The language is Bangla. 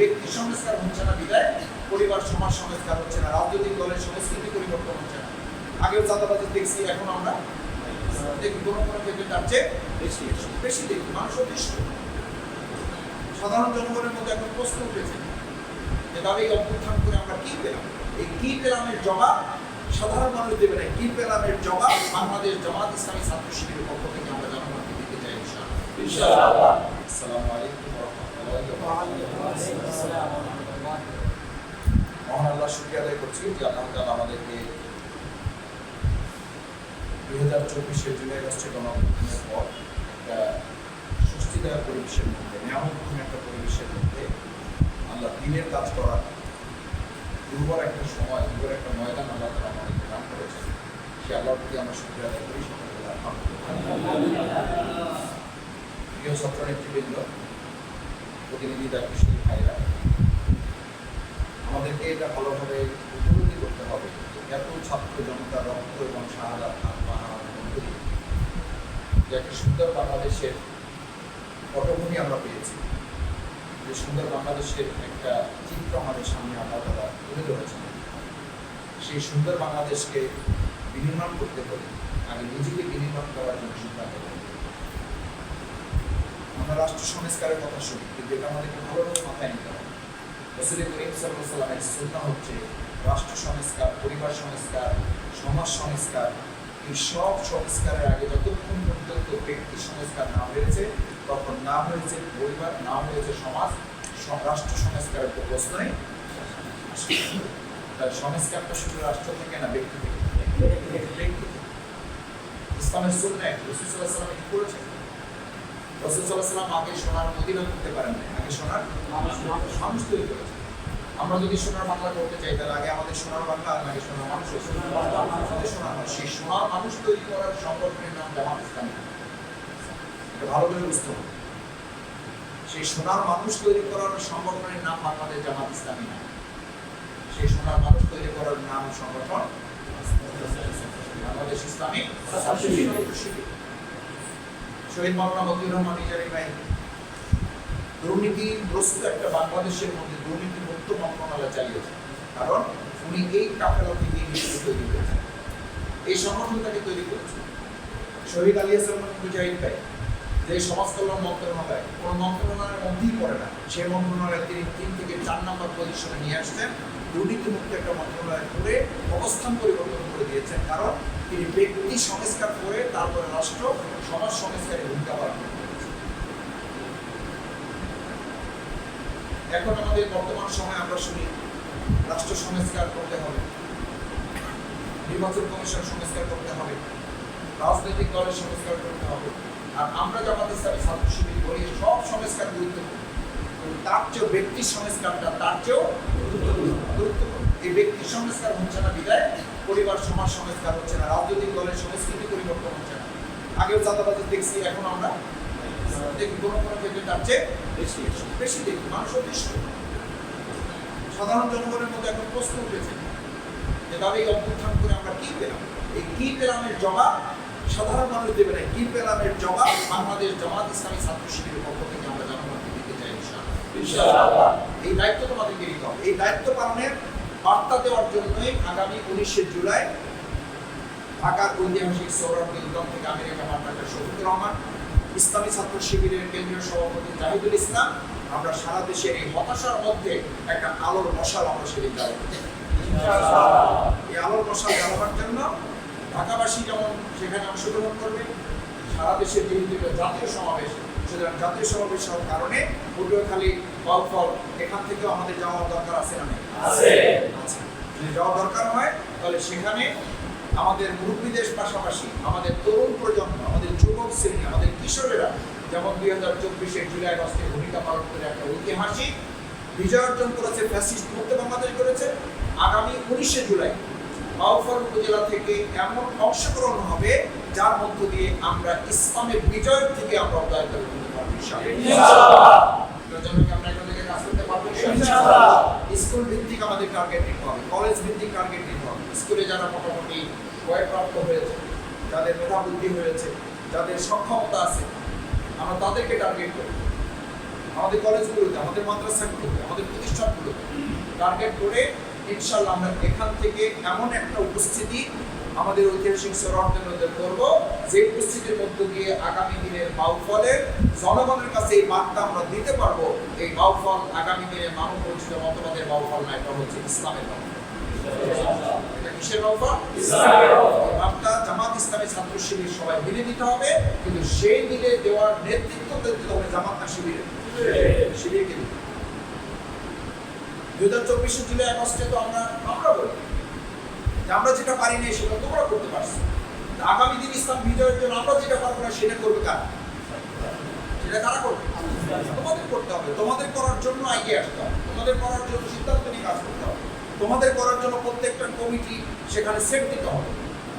ব্যক্তি সংস্কার হচ্ছে না বিদায় পরিবার সমাজ সংস্কার হচ্ছে না রাজনৈতিক দলের সংস্কৃতি পরিবর্তন হচ্ছে না। আগেও চাঁদাবাজি দেখছি এখন আমরা দেখি কোনো কোনো ক্ষেত্রে তার চেয়ে বেশি বেশি দেখি মানুষ অতিষ্ঠ। সাধারণ জনগণের মধ্যে এখন প্রশ্ন উঠেছে যে তাহলে এই অভ্যুত্থান করে আমরা কি পেলাম? এই কি পেলামের জবাব সাধারণ মানুষ দেবে না। কি পেলামের জবাব বাংলাদেশ জামাত ইসলামী ছাত্র শিবিরের পক্ষ থেকে আমরা জনগণকে দিতে চাই ইনশাআল্লাহ। আসসালামু আলাইকুম। আমাদেরকে দুই হাজার চব্বিশের জুলাই একটা স্বস্তিদায়ক পরিবেশের মধ্যে একটা পরিবেশের মধ্যে আল্লাহ দিনের কাজ করার দুর্বল একটা সময়, দুর্বল একটা ময়দান আল্লাহ তালা আমাদেরকে দান করেছেন। সে আল্লাহর আমরা শুক্রিয়া আদায় করি। আলহামদুলিল্লাহ প্রিয় ছাত্র নেতৃবৃন্দ প্রতিনিধি দায়িত্বশীল ভাইরা। আমাদেরকে এটা ভালোভাবে উপলব্ধি করতে হবে এত ছাত্র জনতার রক্ত এবং আত্মাহার মধ্য যে একটা সুন্দর বাংলাদেশের পটভূমি আমরা পেয়েছি। যে সুন্দর বাংলাদেশের একটা চিত্র আমাদের সামনে আল্লাহ তারা তুলে ধরেছেন। সেই সুন্দর বাংলাদেশকে বিনির্মাণ করতে হলে, আগে নিজেকে বিনির্মাণ করার জন্য সিদ্ধান্ত আমরা রাষ্ট্র সংস্কারের কথা শুনি, কিন্তু এটা আমাদেরকে ভালোভাবে মাথায় নিতে হবে। রসুল করিম সাল্লামের সুন্না হচ্ছে রাষ্ট্র সংস্কার, পরিবার সংস্কার, সমাজ সংস্কার। এই সব সংস্কারের আগে যতক্ষণ পর্যন্ত ব্যক্তি সংস্কার না হয়েছে, তখন না হয়েছে পরিবার, না হয়েছে সমাজ রাষ্ট্র সংস্কারের তো প্রশ্নই আসে না। সংস্কারটা শুধু রাষ্ট্র থেকে না ব্যক্তি থেকে? ব্যক্তি। ইসলামের সুন্নায় রসুল সাল্লাহ সাল্লাম কি করেছেন? রসুল আগে সোনার মদিনা করতে পারেন আগে সোনার মানুষ তৈরি করেছে। আমরা যদি সোনার বাংলা করতে চাই, তাহলে আগে আমাদের সোনার বাংলা আর আগে সোনার মানুষ সোনার সেই সোনার মানুষ তৈরি করার সংগঠনের নাম জামাত ইসলামী। ভালো করে বুঝতে হবে। সেই সোনার মানুষ তৈরি করার সংগঠনের নাম বাংলাদেশ জামাত ইসলামী না। সেই সোনার মানুষ তৈরি করার নাম সংগঠন বাংলাদেশ ইসলামী। শহীদ মাওলানা মতিউর রহমান নিজারি ভাই দুর্নীতিগ্রস্ত একটা বাংলাদেশের মধ্যে দুর্নীতি মুক্ত মন্ত্রণালয় চালিয়েছে। কারণ উনি এই কাফেলা থেকে নিজেকে তৈরি করেছেন। এই সংগঠনটাকে তৈরি করেছে শহীদ আলিয়া সালমান মুজাহিদ ভাই। যে সমাজ কল্যাণ মন্ত্রণালয় কোন মন্ত্রণালয়ের মধ্যেই পড়ে না। সেই মন্ত্রণালয় তিনি তিন থেকে চার নম্বর পজিশনে নিয়ে আসছেন। দুর্নীতি মুক্ত একটা মন্ত্রণালয় করে অবস্থান পরিবর্তন করে দিয়েছেন। কারণ তিনি ব্যক্তি সংস্কার করে তারপরে রাষ্ট্র সমাজ সংস্কারে ভূমিকা পালন এখন আমাদের বর্তমান সময়ে আমরা শুনি, রাষ্ট্র সংস্কার করতে হবে, নির্বাচন কমিশন সংস্কার করতে হবে, রাজনৈতিক দলের সংস্কার করতে হবে। আর আমরা জামাত ইসলামী ছাত্র শিবির বলি সব সংস্কার গুরুত্বপূর্ণ। তার চেয়েও ব্যক্তি সংস্কারটা তার চেয়েও গুরুত্বপূর্ণ। এই ব্যক্তি সংস্কার হচ্ছে না বিদায়, পরিবার, সমাজ সংস্কার হচ্ছে না, রাজনৈতিক দলের সংস্কৃতি পরিবর্তন হচ্ছে না। আগেও চাঁদাবাজি দেখছি, এখন আমরা দেখি কোনো কোনো ক্ষেত্রে তার চেয়ে বেশি বেশি দেখি, মানুষ অতিষ্ঠ। সাধারণ জনগণের মধ্যে এখন প্রশ্ন উঠেছে যে এই অভ্যুত্থান করে আমরা কি পেলাম? এই কি পেলামের জবাব সাধারণ মানুষ দেবে না। কি পেলামের জবাব? বাংলাদেশ জামাত ইসলামী ছাত্র শিবিরের পক্ষ থেকে আমরা জনগণকে দিতে চাই ইনশাআল্লাহ। এই দায়িত্ব তোমাদেরকে নিতে হবে। এই দায়িত্ব পালনের বার্তা দেওয়ার জন্যই আগামী উনিশে জুলাই ঢাকার ঐতিহাসিক সৌরভ নিউটন থেকে আমেরিকা ডাক্তার শফিকুর রহমান ইসলামী ছাত্র শিবিরের কেন্দ্রীয় সভাপতি জাহিদুল ইসলাম আমরা সারা দেশের এই হতাশার মধ্যে একটা আলোর মশাল আমরা সেদিন জ্বালাবো এই আলোর মশাল জ্বালাবার জন্য ঢাকাবাসী যেমন সেখানে অংশগ্রহণ করবে সারা দেশের যেহেতু এটা জাতীয় সমাবেশ সুতরাং জাতীয় সমাবেশ হওয়ার কারণে পটুয়াখালী ফল ফল এখান থেকে আমাদের যাওয়ার দরকার আছে না আছে। আছে যদি যাওয়ার দরকার হয় তাহলে সেখানে আমাদের মুরব্বীদের পাশাপাশি আমাদের তরুণ প্রজন্ম আমাদের যুবক শ্রেণি আমাদের কিশোরেরা যেমন দুই হাজার চব্বিশের জুলাই আগস্টে ভূমিকা পালন করে একটা ঐতিহাসিক বিজয় অর্জন করেছে ফ্যাসিস্ট মুক্ত বাংলাদেশ করেছে আগামী উনিশে জুলাই বাউফল উপজেলা থেকে এমন অংশগ্রহণ হবে যার মধ্য দিয়ে আমরা ইসলামের বিজয়ের থেকে আমরা পারব কাজ করতে পারব স্কুল ভিত্তিক আমাদের টার্গেট নিতে হবে কলেজ ভিত্তিক টার্গেট নিতে হবে। স্কুলে যারা মোটামুটি বয়প্রাপ্ত হয়েছে যাদের মেধা বুদ্ধি হয়েছে যাদের সক্ষমতা আছে আমরা তাদেরকে টার্গেট করি। আমাদের কলেজগুলোতে আমাদের মাদ্রাসাগুলোতে আমাদের প্রতিষ্ঠানগুলোতে টার্গেট করে ইনশাল্লাহ আমরা এখান থেকে এমন একটা উপস্থিতি আমাদের ঐতিহাসিক সরহদের করব যে উপস্থিতির মধ্য দিয়ে আগামী দিনের বাউফলের জনগণের কাছে এই বার্তা আমরা দিতে পারব। এই বাউফল আগামী দিনে মানব পরিচিত মতবাদের বাউফল না এটা হচ্ছে ইসলামের জামাত ইসলামী ছাত্র শিবির সবাই মিলে দিতে হবে কিন্তু সেই মিলে দেওয়ার নেতৃত্ব দিতে হবে জামাত না শিবিরের। শিবিরকে দিতে। দুই হাজার চব্বিশে জুলাই আগস্টে তো আমরা আমরা বলি। আমরা যেটা পারি নাই সেটা তোমরা করতে পারছ। আগামী দিন ইসলাম বিজয়ের জন্য আমরা যেটা পারব না সেটা করবে কারা? সেটা কারা করবে? তোমাদের করতে হবে। তোমাদের করার জন্য এগিয়ে আসতে হবে। তোমাদের করার জন্য সিদ্ধান্ত নিয়ে কাজ করতে হবে। তোমাদের করার জন্য প্রত্যেকটা কমিটি সেখানে সেট দিতে হবে।